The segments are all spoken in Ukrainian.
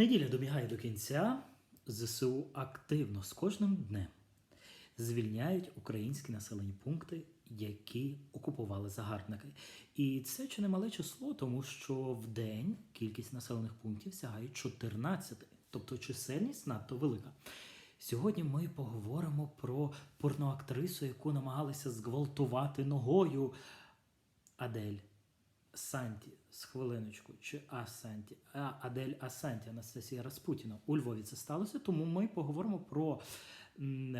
Неділя добігає до кінця. ЗСУ активно з кожним днем звільняють українські населені пункти, які окупували загарбники. І це чи немале число, тому що в день кількість населених пунктів сягає 14, тобто чисельність надто велика. Сьогодні ми поговоримо про порноактрису, яку намагалися зґвалтувати ногою Адель. Санті з хвилиночку, чи Асанті, а Адель Асанті Анастасія Распутіна. У Львові це сталося, тому ми поговоримо про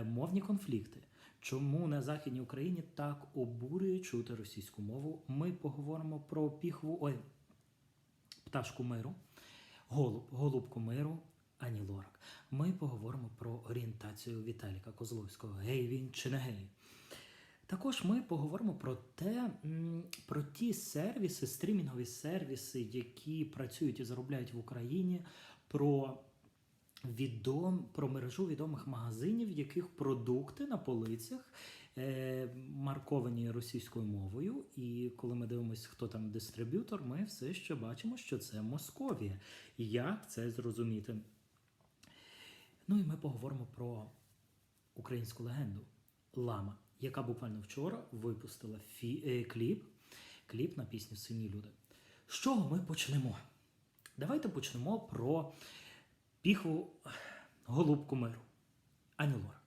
мовні конфлікти. Чому на Західній Україні так обурює чути російську мову? Ми поговоримо про піхву, ой, пташку миру, голуб, голубку миру. Ані Лорак. Ми поговоримо про орієнтацію Віталіка Козловського. Гей він чи не гей? Також ми поговоримо про те, про ті сервіси, стрімінгові сервіси, які працюють і заробляють в Україні, про відом, про мережу відомих магазинів, в яких продукти на полицях е, марковані російською мовою. І коли ми дивимося, хто там дистриб'ютор, ми все ще бачимо, що це Московія. Як це зрозуміти? Ну і ми поговоримо про українську легенду Лама, яка буквально вчора випустила фі- е, кліп, кліп на пісню Сині люди. З чого ми почнемо? Давайте почнемо про піхву голубку миру Ані Лорак.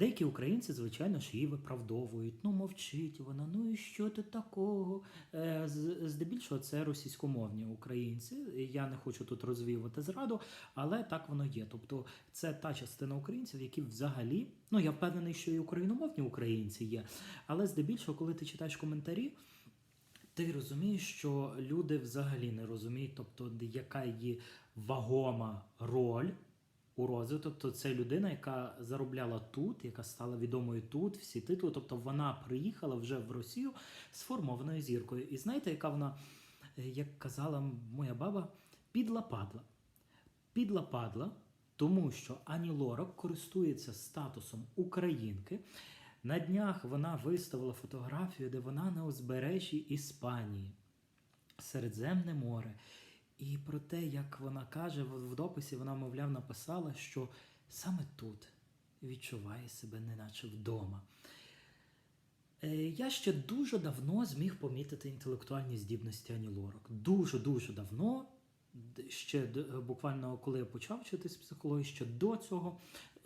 Деякі українці, звичайно ж, її виправдовують. Ну, мовчить вона, ну і що ти такого? Е, Здебільшого це російськомовні українці. Я не хочу тут розвіювати зраду, але так воно є. Тобто, це та частина українців, які взагалі, ну я впевнений, що і україномовні українці є. Але здебільшого, коли ти читаєш коментарі, ти розумієш, що люди взагалі не розуміють, тобто, яка її вагома роль у розвитку. Тобто це людина, яка заробляла тут, яка стала відомою тут, всі титули. Тобто вона приїхала вже в Росію сформованою зіркою. І знаєте, яка вона, е, як казала моя баба, підла падла. Підла падла, тому що Ані Лорак користується статусом українки. На днях вона виставила фотографію, де вона на узбережжі Іспанії, Середземне море. І про те, як вона каже в дописі, вона, мовляв, написала, що саме тут відчуває себе неначе вдома. Е, Я ще дуже давно зміг помітити інтелектуальні здібності Ані Лорак. Дуже-дуже давно, ще буквально коли я почав вчитись психології, ще до цього,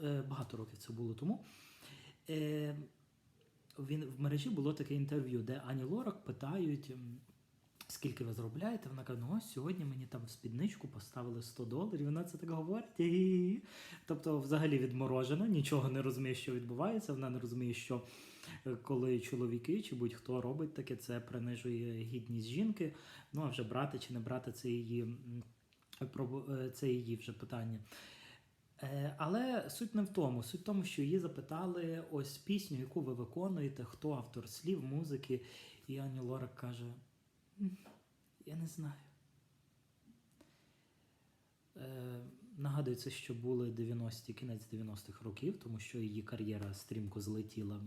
е, багато років це було тому. Е, Він в мережі було таке інтерв'ю, де Ані Лорак питають, скільки ви заробляєте. Вона каже, ну ось сьогодні мені там в спідничку поставили 100 доларів. Вона це так говорить. «Гі-гі-гі». Тобто, взагалі відморожена, нічого не розуміє, що відбувається. Вона не розуміє, що е, коли чоловіки чи будь-хто робить таке, це принижує гідність жінки. Ну а вже брати чи не брати це її е, це її вже питання. Е, Але суть не в тому. Суть в тому, що її запитали ось пісню, яку ви виконуєте, хто автор слів, музики. І Ані Лорак каже: «М, Я не знаю. Е, Нагадується, що були 90-ті, кінець 90-х років, тому що її кар'єра стрімко злетіла,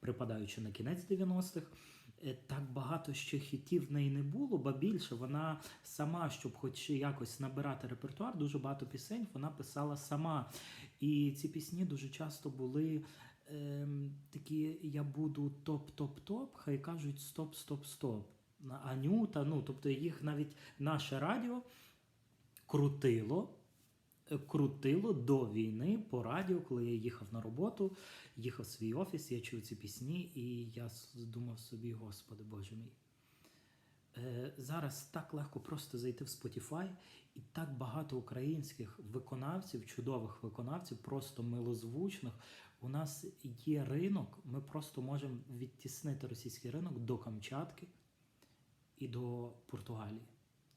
припадаючи на кінець 90-х. Е, Так багато ще хітів в неї не було, ба більше вона сама, щоб хоч якось набирати репертуар, дуже багато пісень вона писала сама. І ці пісні дуже часто були ем, такі: я буду топ-топ-топ, хай кажуть стоп, стоп, стоп. На Анюта, ну тобто їх навіть наше радіо крутило. е, Крутило до війни по радіо, коли я їхав на роботу, їхав в свій офіс, я чув ці пісні, і я думав собі, Господи Боже мій. Е, зараз так легко просто зайти в Spotify, і так багато українських виконавців, чудових виконавців, просто милозвучних. У нас є ринок, ми просто можемо відтіснити російський ринок до Камчатки і до Португалії.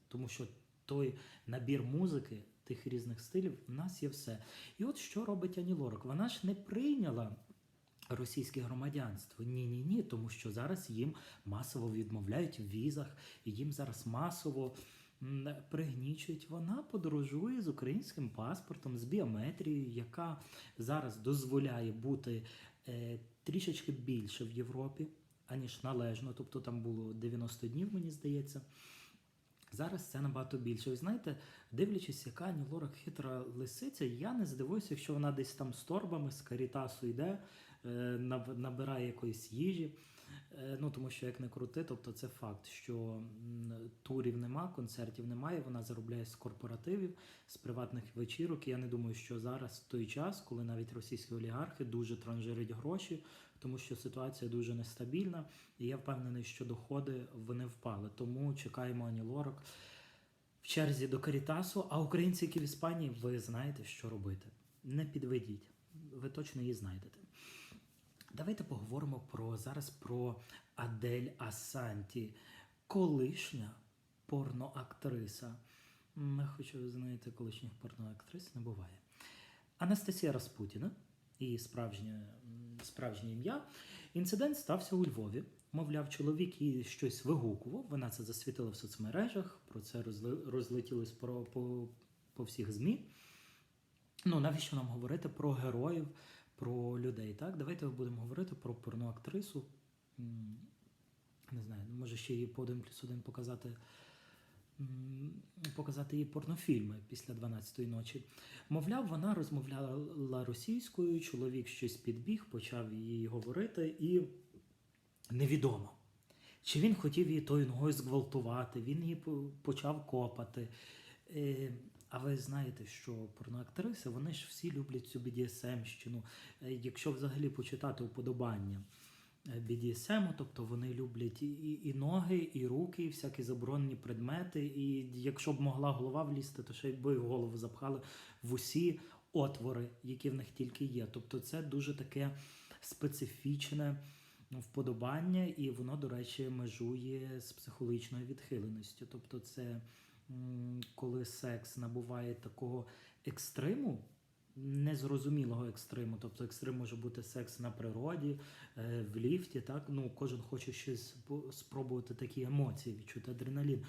Тому що той набір музики, тих різних стилів, в нас є все. І от що робить Ані Лорак? Вона ж не прийняла російське громадянство. Ні, ні, ні, тому що зараз їм масово відмовляють в візах, їм зараз масово пригнічують. Вона подорожує з українським паспортом, з біометрією, яка зараз дозволяє бути е, трішечки більше в Європі, аніж належно. Тобто там було 90 днів, мені здається. Зараз це набагато більше. Ви знаєте, дивлячись, яка Ані хитра лисиця, я не здивуюся, якщо вона десь там з торбами, з карітасу йде, е, набирає якоїсь їжі. Е, Ну, тому що як не крути, тобто це факт, що турів нема, концертів немає. Вона заробляє з корпоративів, з приватних вечірок. Я не думаю, що зараз в той час, коли навіть російські олігархи дуже транжирять гроші, тому що ситуація дуже нестабільна. І я впевнений, що доходи вони впали. Тому чекаємо Ані Лорак в черзі до Карітасу. А українці, які в Іспанії, ви знаєте, що робити. Не підведіть, ви точно її знайдете. Давайте поговоримо про зараз про Адель Асанті, колишня порноактриса. Хоча ви знаєте, колишніх порноактрис не буває. Анастасія Распутіна, її справжнє, справжнє ім'я. Інцидент стався у Львові. Мовляв, чоловік їй щось вигукував. Вона це засвітила в соцмережах, про це розлетілось про, по, по всіх ЗМІ. Ну, навіщо нам говорити про героїв, про людей? Так, давайте будемо говорити про порноактрису. Не знаю, може ще її по один плюс один показати. Показати її порнофільми після 12-ї ночі. Мовляв, вона розмовляла російською, чоловік щось підбіг, почав їй говорити, і невідомо. Чи він хотів її тою ногою зґвалтувати, він її почав копати. Е, а ви знаєте, що порноактриси, вони ж всі люблять цю BDSM-щину. Е, Якщо взагалі почитати уподобання BDSM, тобто вони люблять і, і, ноги, і руки, і всякі заборонені предмети. І якщо б могла голова влізти, то ще й би в голову запхали в усі отвори, які в них тільки є. Тобто це дуже таке специфічне вподобання, і воно, до речі, межує з психологічною відхиленістю. Тобто, це коли секс набуває такого екстриму. Незрозумілого екстриму, тобто екстрим може бути секс на природі, е, в ліфті, так ну кожен хоче щось спробувати такі емоції, відчути адреналін.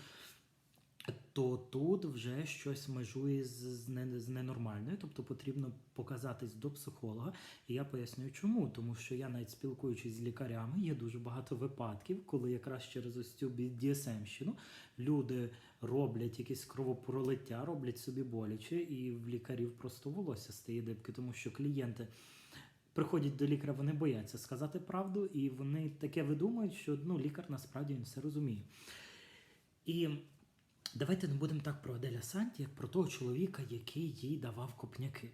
То тут вже щось межує з, з, не, з ненормальною, тобто потрібно показатись до психолога. І я пояснюю, чому. Тому що я навіть спілкуючись з лікарями, є дуже багато випадків, коли якраз через ось цю DSM-щину люди роблять якесь кровопролиття, роблять собі боляче, і в лікарів просто волосся стає дибки, тому що клієнти. Приходять до лікаря, вони бояться сказати правду, і вони таке видумують, що ну, лікар насправді він все розуміє. І давайте не будемо так про Аделя Санті, як про того чоловіка, який їй давав копняки.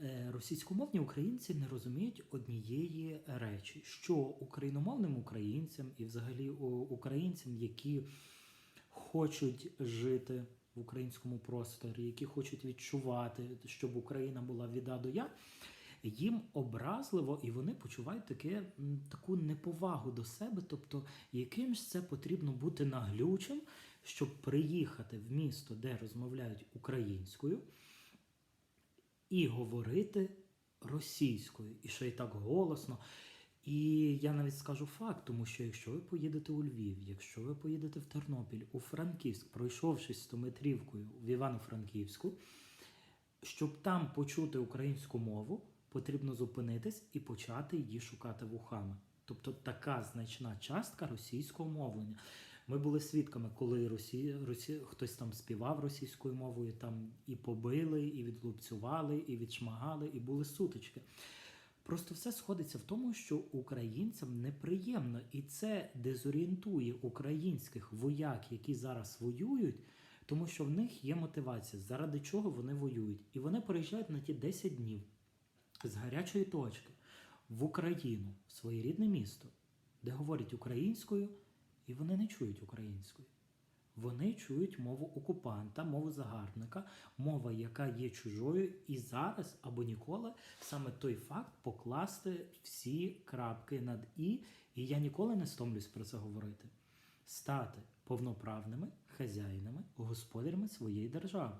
Е, Російськомовні українці не розуміють однієї речі, що україномовним українцям і взагалі українцям, які хочуть жити в українському просторі, які хочуть відчувати, щоб Україна була від А до Я, їм образливо і вони почувають таке, таку неповагу до себе. Тобто, яким ж це потрібно бути наглючим, щоб приїхати в місто, де розмовляють українською, і говорити російською, і ще й так голосно. І я навіть скажу факт, тому що якщо ви поїдете у Львів, якщо ви поїдете в Тернопіль, у Франківськ, пройшовшись 100 метрівкою в Івано-Франківську, щоб там почути українську мову, потрібно зупинитись і почати її шукати вухами. Тобто така значна частка російського мовлення. Ми були свідками, коли Росі... Росі... хтось там співав російською мовою, там і побили, і відлупцювали, і відшмагали, і були сутички. Просто все сходиться в тому, що українцям неприємно, і це дезорієнтує українських вояк, які зараз воюють, тому що в них є мотивація, заради чого вони воюють. І вони переїжджають на ті 10 днів з гарячої точки в Україну, в своє рідне місто, де говорять українською, і вони не чують українською. Вони чують мову окупанта, мову загарбника, мова, яка є чужою, і зараз або ніколи саме той факт покласти всі крапки над і, і я ніколи не стомлюсь про це говорити. Стати повноправними хазяїнами, господарями своєї держави.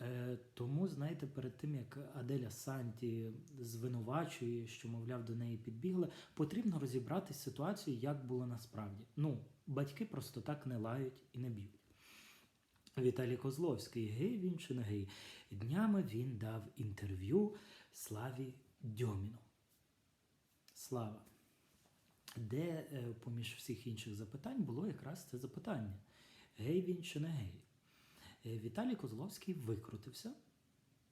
Е, тому, знаєте, перед тим як Аделя Санті звинувачує, що, мовляв, до неї підбігли, потрібно розібрати ситуацію, як було насправді. Ну, батьки просто так не лають і не б'ють. Віталій Козловський, гей він чи не гей. Днями він дав інтерв'ю Славі Дьоміну. Слава. Де, е, поміж всіх інших запитань, було якраз це запитання. гей він чи не гей. Е, Віталій Козловський викрутився,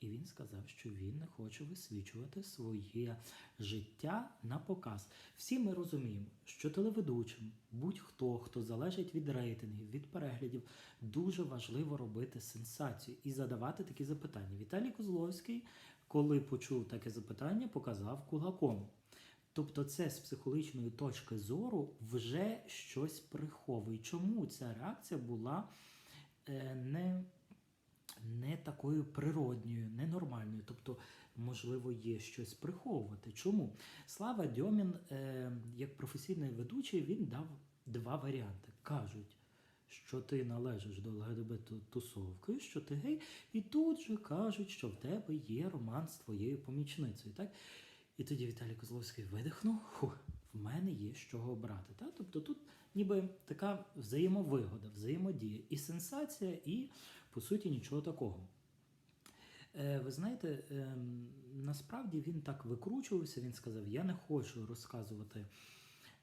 і він сказав, що він не хоче висвічувати своє життя на показ. Всі ми розуміємо, що телеведучим, будь-хто, хто залежить від рейтингів, від переглядів, дуже важливо робити сенсацію і задавати такі запитання. Віталій Козловський, коли почув таке запитання, показав кулаком. Тобто, це з психологічної точки зору вже щось приховує. Чому ця реакція була не, не такою природньою, ненормальною? Тобто, можливо, є щось приховувати. Чому? Слава Дьомін, е, як професійний ведучий, він дав два варіанти. Кажуть, що ти належиш до ЛГБТ-тусовки, що ти гей, і тут же кажуть, що в тебе є роман з твоєю помічницею. Так? І тоді Віталій Козловський видихнув, в мене є з чого обрати. Та? Тобто тут ніби така взаємовигода, взаємодія, і сенсація, і по суті нічого такого. Е, ви знаєте, е, насправді він так викручувався, він сказав: Я не хочу розказувати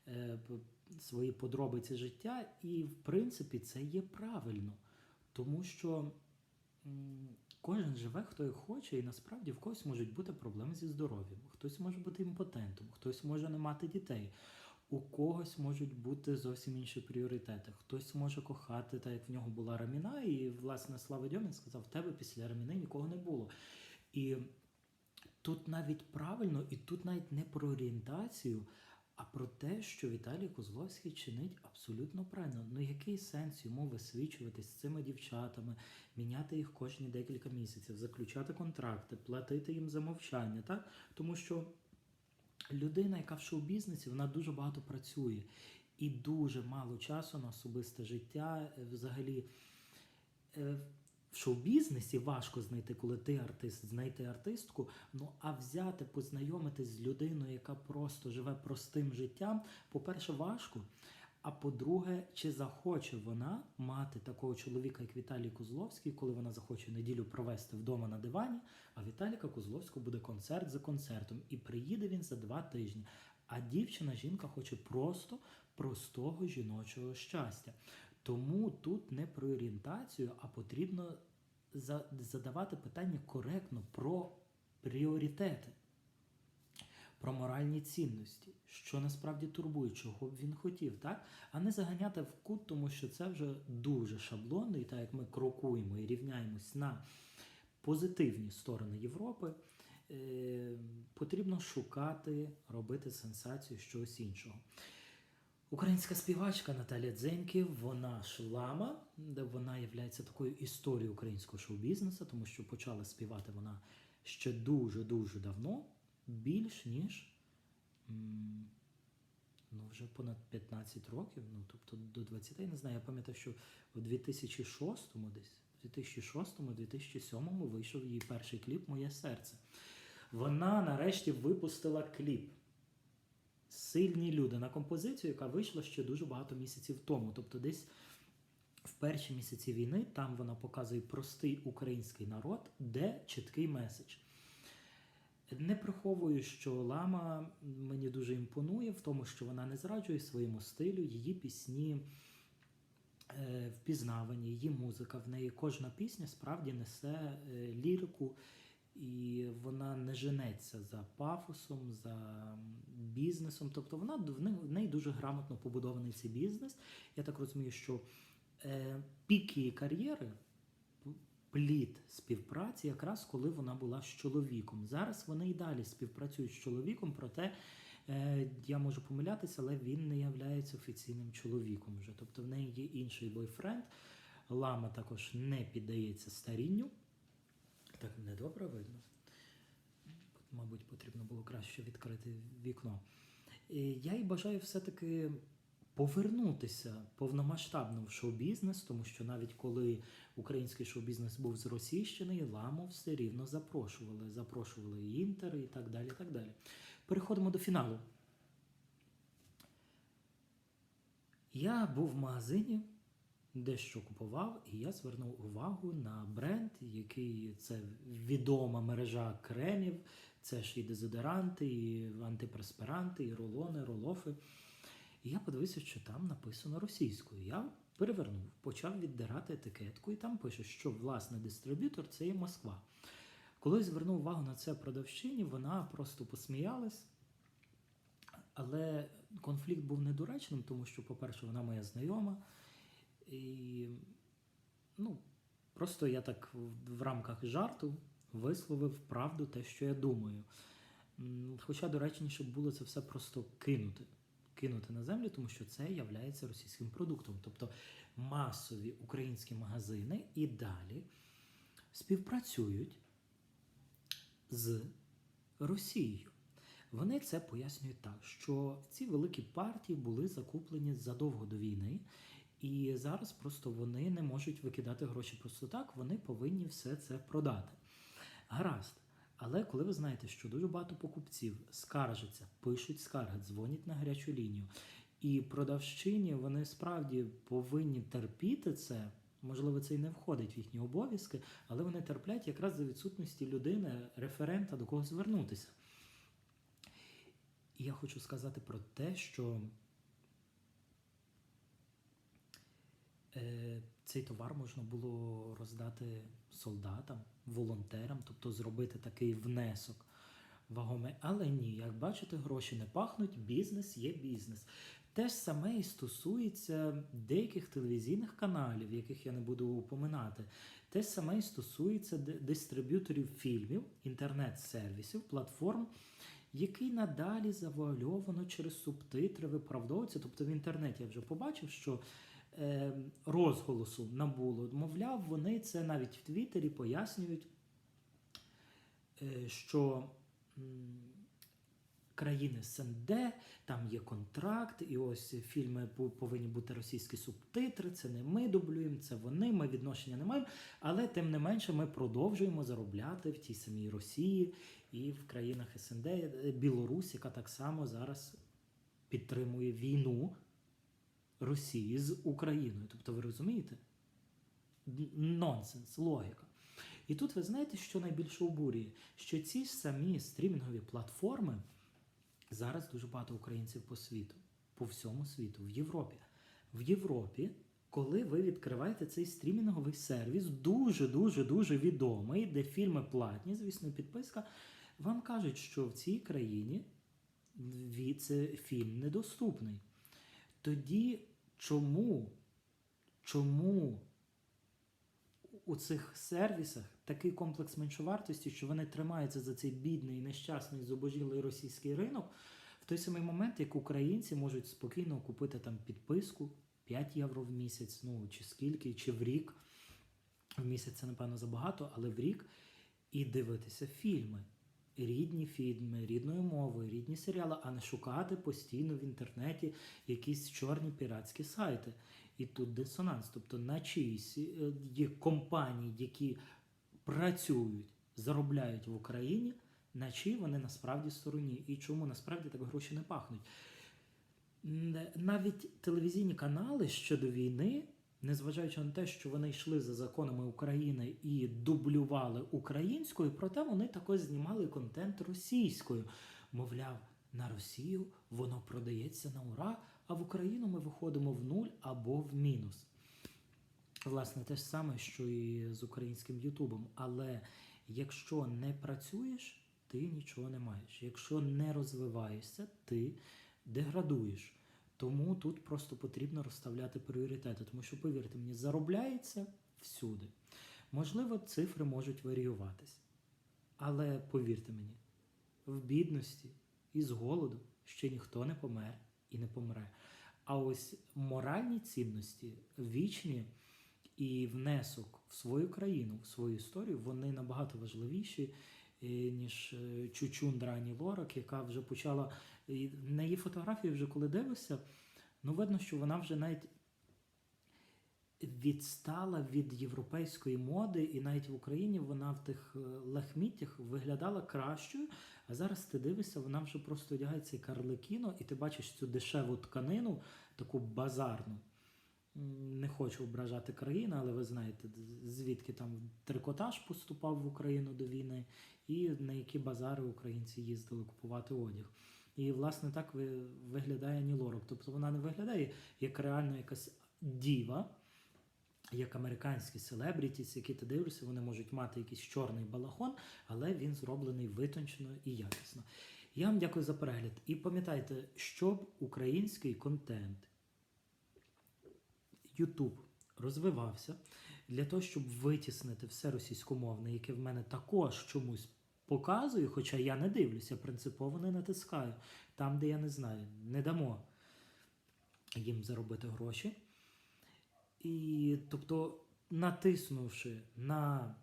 е, свої подробиці життя, і в принципі це є правильно, тому що кожен живе, хто як хоче, і насправді в когось можуть бути проблеми зі здоров'ям, хтось може бути імпотентом, хтось може не мати дітей. У когось можуть бути зовсім інші пріоритети. Хтось може кохати, так як в нього була раміна, і власне Слава Дьомін сказав, в тебе після раміни нікого не було. І тут навіть правильно, і тут навіть не про орієнтацію, а про те, що Віталій Козловський чинить абсолютно правильно. Ну який сенс йому висвічуватись з цими дівчатами, міняти їх кожні декілька місяців, заключати контракти, платити їм за мовчання, так? Тому що людина, яка в шоу-бізнесі, вона дуже багато працює і дуже мало часу на особисте життя. Е, Взагалі, е, в шоу-бізнесі важко знайти, коли ти артист, знайти артистку. Ну а взяти, познайомитись з людиною, яка просто живе простим життям, по-перше, важко. А по-друге, чи захоче вона мати такого чоловіка, як Віталій Козловський, коли вона захоче неділю провести вдома на дивані, а Віталіка Козловського буде концерт за концертом, і приїде він за два тижні. А дівчина, жінка хоче просто простого жіночого щастя. Тому тут не про орієнтацію, а потрібно задавати питання коректно про пріоритети про моральні цінності, що насправді турбує, чого б він хотів, так? А не заганяти в кут, тому що це вже дуже шаблонно, і так як ми крокуємо і рівняємось на позитивні сторони Європи, е, потрібно шукати, робити сенсацію чогось іншого. Українська співачка Наталя Дзеньків, вона шлама, де вона є такою історією українського шоу-бізнесу, тому що почала співати вона ще дуже-дуже давно, більш ніж ну, вже понад 15 років, ну тобто до 20, я не знаю. Я пам'ятаю, що у 2006-му десь, в 2006-2007 вийшов її перший кліп Моє серце. Вона нарешті випустила кліп. Сильні люди на композицію, яка вийшла ще дуже багато місяців тому. Тобто, десь в перші місяці війни там вона показує простий український народ, де чіткий меседж. Не приховую, що лама мені дуже імпонує в тому, що вона не зраджує своєму стилю, її пісні е, впізнавані, її музика. В неї кожна пісня справді несе е, лірику, і вона не женеться за пафосом, за бізнесом. Тобто вона в неї, дуже грамотно побудований цей бізнес. Я так розумію, що е, пік її кар'єри плід співпраці, якраз коли вона була з чоловіком. Зараз вони і далі співпрацюють з чоловіком, проте е, я можу помилятися, але він не являється офіційним чоловіком вже. Тобто в неї є інший бойфренд. Лама також не піддається старінню. Так недобре видно. Мабуть, потрібно було краще відкрити вікно. І я їй бажаю все-таки повернутися повномасштабно в шоу-бізнес, тому що навіть коли український шоу-бізнес був зросійщений, ламу все рівно запрошували. Запрошували і інтер і так далі. так далі. Переходимо до фіналу. Я був в магазині, дещо купував, і я звернув увагу на бренд, який це відома мережа кремів, це ж і дезодоранти, і антипреспиранти, і рулони, ролофи. І я подивився, що там написано російською. Я перевернув, почав віддирати етикетку, і там пише, що власне дистриб'ютор це є Москва. Коли звернув увагу на це продавчині, вона просто посміялась. Але конфлікт був недоречним, тому що, по-перше, вона моя знайома. І ну, просто я так в, рамках жарту висловив правду те, що я думаю. Хоча доречніше було це все просто кинути. Кинути на землю, тому що це є російським продуктом. Тобто масові українські магазини і далі співпрацюють з Росією. Вони це пояснюють так, що ці великі партії були закуплені задовго до війни, і зараз просто вони не можуть викидати гроші просто так, вони повинні все це продати. Гаразд. Але коли ви знаєте, що дуже багато покупців скаржаться, пишуть скарги, дзвонять на гарячу лінію, і продавщині вони справді повинні терпіти це. Можливо, це і не входить в їхні обов'язки, але вони терплять якраз за відсутності людини, референта, до кого звернутися. І я хочу сказати про те, що е, цей товар можна було роздати солдатам, волонтерам, тобто зробити такий внесок вагомий. Але ні, як бачите, гроші не пахнуть, бізнес є бізнес. Те ж саме і стосується деяких телевізійних каналів, яких я не буду упоминати. Те ж саме і стосується дистриб'юторів фільмів, інтернет-сервісів, платформ, який надалі завуальовано через субтитри виправдовується. Тобто в інтернеті я вже побачив, що розголосу набуло. Мовляв, вони це навіть в Твіттері пояснюють, е, що країни СНД, там є контракт, і ось фільми повинні бути російські субтитри. Це не ми дублюємо, це вони, ми відношення не маємо. Але тим не менше ми продовжуємо заробляти в тій самій Росії і в країнах СНД, Білорусь, яка так само зараз підтримує війну Росії з Україною. Тобто, ви розумієте? Нонсенс, логіка. І тут ви знаєте, що найбільше обурює? Що ці ж самі стрімінгові платформи зараз дуже багато українців по світу, по всьому світу, в Європі. В Європі, коли ви відкриваєте цей стрімінговий сервіс, дуже дуже відомий, де фільми платні, звісно, підписка, вам кажуть, що в цій країні фільм недоступний. Тоді чому, чому у цих сервісах такий комплекс меншовартості, що вони тримаються за цей бідний, нещасний, зубожілий російський ринок, в той самий момент, як українці можуть спокійно купити там підписку 5 євро в місяць, ну чи скільки, чи в рік. В місяць це, напевно, забагато, але в рік і дивитися фільми. Рідні фільми, рідною мовою, рідні серіали, а не шукати постійно в інтернеті якісь чорні піратські сайти. І тут дисонанс. Тобто на чиїсь е, є компанії, які працюють, заробляють в Україні, на чиї вони насправді стороні. І чому насправді так гроші не пахнуть. Навіть телевізійні канали щодо війни, незважаючи на те, що вони йшли за законами України і дублювали українською, проте вони також знімали контент російською. Мовляв, на Росію воно продається на ура, а в Україну ми виходимо в нуль або в мінус. Власне, те ж саме, що і з українським Ютубом. Але якщо не працюєш, ти нічого не маєш. Якщо не розвиваєшся, ти деградуєш. Тому тут просто потрібно розставляти пріоритети, тому що, повірте мені, заробляється всюди. Можливо, цифри можуть варіюватись. Але повірте мені, в бідності і з голоду ще ніхто не помер і не помре. А ось моральні цінності, вічні і внесок в свою країну, в свою історію, вони набагато важливіші, е, ніж е, Чучундра Ані Лорак, яка вже почала і на її фотографії, вже коли дивишся, ну видно, що вона вже навіть відстала від європейської моди, і навіть в Україні вона в тих е, лахміттях виглядала кращою. А зараз ти дивишся, вона вже просто одягається як карликіно, і ти бачиш цю дешеву тканину, таку базарну. Не хочу ображати країну, але ви знаєте, звідки там трикотаж поступав в Україну до війни, і на які базари українці їздили купувати одяг. І, власне, так виглядає Ані Лорак. Тобто вона не виглядає як реально якась діва, як американські селебрітіс, які ти дивишся, вони можуть мати якийсь чорний балахон, але він зроблений витончено і якісно. Я вам дякую за перегляд. І пам'ятайте, щоб український контент, YouTube розвивався для того, щоб витіснити все російськомовне, яке в мене також чомусь показую, хоча я не дивлюся, принципово не натискаю там, де я не знаю, не дамо їм заробити гроші. І тобто, натиснувши на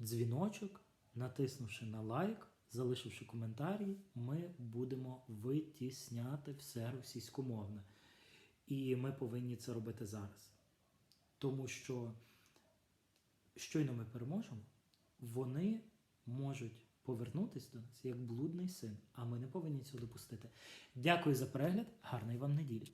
дзвіночок, натиснувши на лайк, залишивши коментарі, ми будемо витісняти все російськомовне. І ми повинні це робити зараз. Тому що щойно ми переможемо, вони можуть повернутися до нас як блудний син, а ми не повинні цього допустити. Дякую за перегляд, гарної вам неділі.